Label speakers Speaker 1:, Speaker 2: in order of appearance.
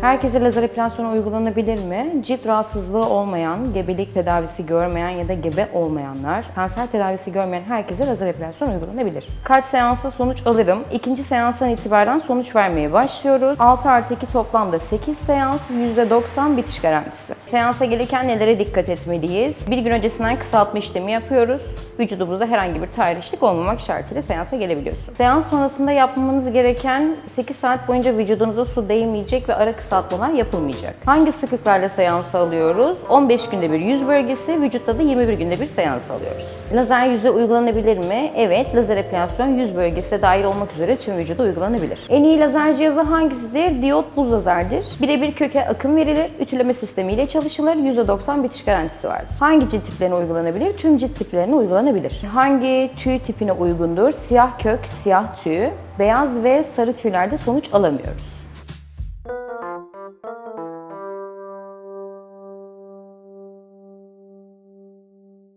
Speaker 1: Herkese lazer epilasyon uygulanabilir mi? Cilt rahatsızlığı olmayan, gebelik tedavisi görmeyen ya da gebe olmayanlar, kanser tedavisi görmeyen herkese lazer epilasyon uygulanabilir. Kaç seansta sonuç alırım? İkinci seanstan itibaren sonuç vermeye başlıyoruz. 6 artı 2 toplamda 8 seans, %90 bitiş garantisi. Seansa gelirken nelere dikkat etmeliyiz? Bir gün öncesinden kısaltma işlemi yapıyoruz. Vücudumuzda herhangi bir tahrişlik olmamak şartıyla seansa gelebiliyorsun. Seans sonrasında yapmanız gereken 8 saat boyunca vücudunuza su değmeyecek ve ara kısaltmalar yapılmayacak. Hangi sıklıklarla seansı alıyoruz? 15 günde bir yüz bölgesi, vücutta da 21 günde bir seans alıyoruz. Lazer yüze uygulanabilir mi? Evet, lazer epilasyon yüz bölgesi de dahil olmak üzere tüm vücuda uygulanabilir. En iyi lazer cihazı hangisidir? Diyot buz lazerdir. Birebir köke akım verilir, ütüleme sistemiyle çalışılır, %90 bitiş garantisi vardır. Hangi cilt tiplerine uygulanabilir? Tüm cilt tiplerine uygulanabilir. Hangi tüy tipine uygundur? Siyah kök, siyah tüy, beyaz ve sarı tüylerde sonuç alamıyoruz.